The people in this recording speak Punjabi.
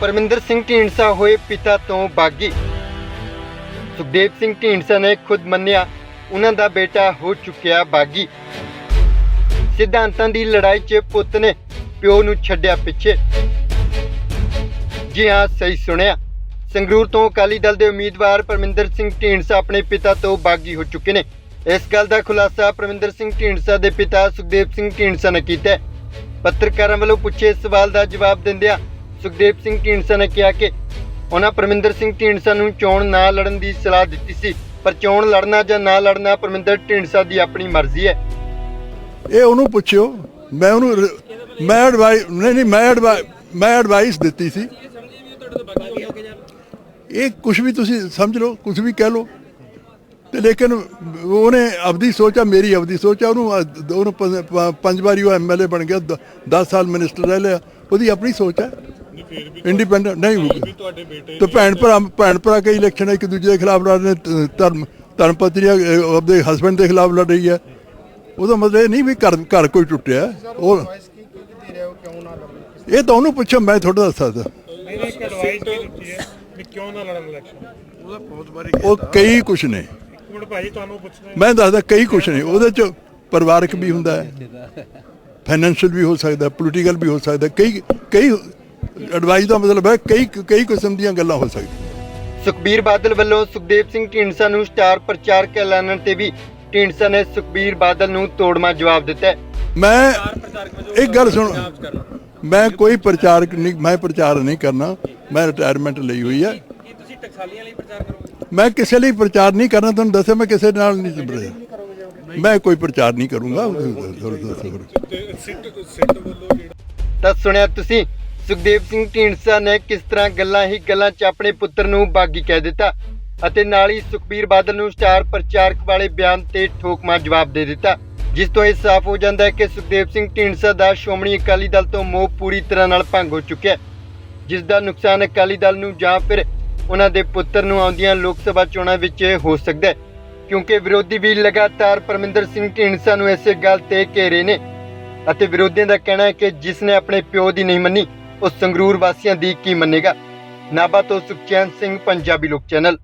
ਪਰਮਿੰਦਰ ਸਿੰਘ ਢੀਂਡਸਾ ਹੋਏ ਪਿਤਾ ਤੋਂ ਬਾਗੀ। ਸੁਖਦੇਵ ਸਿੰਘ ਢੀਂਡਸਾ ਨੇ ਖੁਦ ਮੰਨਿਆ, ਉਹਨਾਂ ਦਾ ਬੇਟਾ ਹੋ ਚੁੱਕਿਆ ਬਾਗੀ। ਸਿਧਾਂਤਾਂ ਦੀ ਲੜਾਈ 'ਚ ਪੁੱਤ ਨੇ ਪਿਓ ਨੂੰ ਛੱਡਿਆ ਪਿੱਛੇ। ਜੀ ਹਾਂ, ਸਹੀ ਸੁਣਿਆ। ਸੰਗਰੂਰ ਤੋਂ ਅਕਾਲੀ ਦਲ ਦੇ ਉਮੀਦਵਾਰ ਪਰਮਿੰਦਰ ਸਿੰਘ ਢੀਂਡਸਾ ਆਪਣੇ ਪਿਤਾ ਤੋਂ ਬਾਗੀ ਹੋ ਚੁੱਕੇ ਨੇ। ਇਸ ਗੱਲ ਦਾ ਖੁਲਾਸਾ ਪਰਮਿੰਦਰ ਸਿੰਘ ਢੀਂਡਸਾ ਦੇ ਪਿਤਾ ਸੁਖਦੇਵ ਸਿੰਘ ਢੀਂਡਸਾ ਨੇ ਕੀਤਾ ਪੱਤਰਕਾਰਾਂ ਵੱਲੋਂ ਪੁੱਛੇ ਸਵਾਲ ਦਾ ਜਵਾਬ ਦਿੰਦਿਆਂ ਸੁਖਦੇਵ ਸਿੰਘ ਢੀਂਡਸਾ ਨੇ ਕਿਹਾ ਕਿ ਉਹਨਾਂ ਪਰਮਿੰਦਰ ਸਿੰਘ ਢੀਂਡਸਾ ਨੂੰ ਚੋਣ ਨਾ ਲੜਨ ਦੀ ਸਲਾਹ ਦਿੱਤੀ ਸੀ, ਪਰ ਚੋਣ ਲੜਨਾ ਜਾਂ ਨਾ ਲੜਨਾ ਪਰਮਿੰਦਰ ਢੀਂਡਸਾ ਦੀ ਆਪਣੀ ਮਰਜ਼ੀ ਹੈ। ਇਹ ਉਹਨੂੰ ਪੁੱਛਿਓ, ਮੈਂ ਉਹਨੂੰ ਮੈਂ ਐਡਵਾਈਸ ਨਹੀਂ ਨਹੀਂ, ਮੈਂ ਐਡਵਾਈਸ ਮੈਂ ਐਡਵਾਈਸ ਦਿੱਤੀ ਸੀ। ਇਹ ਕੁਝ ਵੀ ਤੁਸੀਂ ਸਮਝ ਲਓ ਕੁਝ ਵੀ ਕਹਿ ਲਓ। ਤੇ ਲੇਕਿਨ ਉਹਨੇ ਆਪਦੀ ਸੋਚਾ ਮੇਰੀ ਆਪਦੀ ਸੋਚਾ ਉਹਨੂੰ ਉਹਨੂੰ ਪੰਜ- ਪ- ਪੰਜ ਵਾਰੀ ਉਹ ਐਮਐਲਏ ਬਣ ਗਿਆ 10 ਸਾਲ ਮਿਨਿਸਟਰ ਰਹਿ ਲਿਆ। ਉਹਦੀ ਆਪਣੀ ਸੋਚ ਹੈ। ਇੰਡੀਪੈਂਡੈਂਟ ਨਹੀਂ ਤੁਹਾਡੇ ਬੇਟੇ ਤੇ ਭੈਣ ਭਰਾ ਭੈਣ ਭਰਾ ਕਈ ਇਲੈਕਸ਼ਨ ਇੱਕ ਦੂਜੇ ਦੇ ਖਿਲਾਫ ਲੜ ਰਹੇ ਨੇ, ਧਰਮ ਧਰਮ ਪਤਨੀ ਆਪਦੇ ਹਸਬੰਡ ਦੇ ਖਿਲਾਫ ਲੜ ਰਹੀ ਹੈ ਉਹਦਾ ਮਤਲਬ ਇਹ ਨਹੀਂ ਵੀ ਘਰ ਘਰ ਕੋਈ ਟੁੱਟਿਆ। ਉਹ ਇਹ ਤਾਂ ਉਹਨੂੰ ਪੁੱਛੋ ਮੈਂ ਥੋੜਾ ਦੱਸ ਸਕਦਾ ਨਹੀਂ ਇੱਕ ਐਡਵਾਈਸ ਵੀ ਦਿੱਤੀ ਹੈ ਵੀ ਕਿਉਂ ਨਾ ਲੜਨ ਇਲੈਕਸ਼ਨ ਉਹ ਕਈ ਕੁਛ ਨੇ। ਇੱਕ ਮਿੰਟ ਭਾਜੀ ਤੁਹਾਨੂੰ ਪੁੱਛਣਾ ਮੈਂ ਦੱਸਦਾ ਕਈ ਕੁਛ ਨੇ। ਉਹਦੇ ਚ ਪਰਿਵਾਰਕ ਵੀ ਹੁੰਦਾ ਹੈ। ਫਾਈਨੈਂਸ਼ੀਅਲ ਵੀ ਹੋ ਸਕਦਾ ਪੋਲੀਟੀਕਲ ਵੀ ਹੋ ਸਕਦਾ। ਕਈ ਕਈ ਐਡਵਾਈਸ ਦਾ ਮਤਲਬ ਹੈ ਕਈ ਕਈ ਕਿਸਮ ਦੀਆਂ ਗੱਲਾਂ ਹੋ ਸਕਦੀਆਂ ਸੁਖਬੀਰ ਬਾਦਲ ਵੱਲੋਂ ਸੁਖਦੇਵ ਸਿੰਘ ਢੀਂਡਸਾ ਨੂੰ ਸਟਾਰ ਪ੍ਰਚਾਰਕ ਐਲਾਨਣ ਤੇ ਵੀ ਢੀਂਡਸਾ ਨੇ ਸੁਖਬੀਰ ਬਾਦਲ ਨੂੰ ਤੋੜਮਾ ਜਵਾਬ ਦਿੱਤਾ ਮੈਂ ਇੱਕ ਗੱਲ ਸੁਣ ਮੈਂ ਕੋਈ ਪ੍ਰਚਾਰਕ ਨਹੀਂ ਮੈਂ ਪ੍ਰਚਾਰ ਨਹੀਂ ਕਰਨਾ ਮੈਂ ਰਿਟਾਇਰਮੈਂਟ ਲਈ ਹੋਈ ਹੈ ਕੀ ਤੁਸੀਂ ਟਕਸਾਲੀਆਂ ਲਈ ਪ੍ਰਚਾਰ ਕਰੋਗੇ ਮੈਂ ਕਿਸੇ ਲਈ ਪ੍ਰਚਾਰ ਨਹੀਂ ਕਰਨਾ ਤੁਹਾਨੂੰ ਦੱਸਿਆ ਮੈਂ ਕਿਸੇ ਨਾਲ ਨਹੀਂ ਸੰਬੰਧਿਤ ਮੈਂ ਕੋਈ ਪ੍ਰਚਾਰ ਨਹੀਂ ਕਰੂੰਗਾ ਤੇ ਸਿੱਟ ਸਿੱਟ ਵੱਲੋਂ ਜਿਹੜਾ ਤਾਂ ਸੁਣਿਆ ਤੁਸੀਂ ਸੁਖਦੇਵ ਸਿੰਘ ਢੀਂਡਸਾ ਨੇ ਕਿਸ ਤਰ੍ਹਾਂ ਗੱਲਾਂ ਹੀ ਗੱਲਾਂ 'ਚ ਆਪਣੇ ਪੁੱਤਰ ਨੂੰ ਬਾਗੀ ਕਹਿ ਦਿੱਤਾ ਅਤੇ ਨਾਲ ਹੀ ਸੁਖਬੀਰ ਬਾਦਲ ਨੂੰ ਸਟਾਰ ਪ੍ਰਚਾਰਕ ਵਾਲੇ ਬਿਆਨ ਤੇ ਠੋਕਮਾ ਜਵਾਬ ਦੇ ਦਿੱਤਾ, ਜਿਸ ਤੋਂ ਇਹ ਸਾਫ਼ ਹੋ ਜਾਂਦਾ ਹੈ ਕਿ ਸੁਖਦੇਵ ਸਿੰਘ ਢੀਂਡਸਾ ਦਾ ਸ਼੍ਰੋਮਣੀ ਅਕਾਲੀ ਦਲ ਤੋਂ ਮੋਹ ਪੂਰੀ ਤਰ੍ਹਾਂ ਨਾਲ ਭੰਗ ਹੋ ਚੁੱਕਿਆ ਹੈ, ਜਿਸ ਦਾ ਨੁਕਸਾਨ ਅਕਾਲੀ ਦਲ ਨੂੰ ਜਾਂ ਫਿਰ ਉਹਨਾਂ ਦੇ ਪੁੱਤਰ ਨੂੰ ਆਉਂਦੀਆਂ ਲੋਕ ਸਭਾ ਚੋਣਾਂ ਵਿੱਚ ਹੋ ਸਕਦਾ ਹੈ, ਕਿਉਂਕਿ ਵਿਰੋਧੀ ਵੀ ਲਗਾਤਾਰ ਪਰਮਿੰਦਰ ਸਿੰਘ ਢੀਂਡਸਾ ਨੂੰ ਇਸੇ ਗੱਲ ਤੇ ਘੇਰੇ ਨੇ ਅਤੇ ਵਿਰੋਧੀਆਂ ਦਾ ਕਹਿਣਾ ਹੈ ਕਿ ਜਿਸ ਨੇ ਆਪਣੇ ਪਿਓ ਦੀ ਨਹੀਂ ਮੰਨੀ ਉਹ ਸੰਗਰੂਰ ਵਾਸੀਆਂ ਦੀ ਕੀ ਮੰਨੇਗਾ? ਨਾਭਾ ਤੋਂ ਸੁਖਚੈਨ ਸਿੰਘ ਪੰਜਾਬੀ ਲੋਕ ਚੈਨਲ।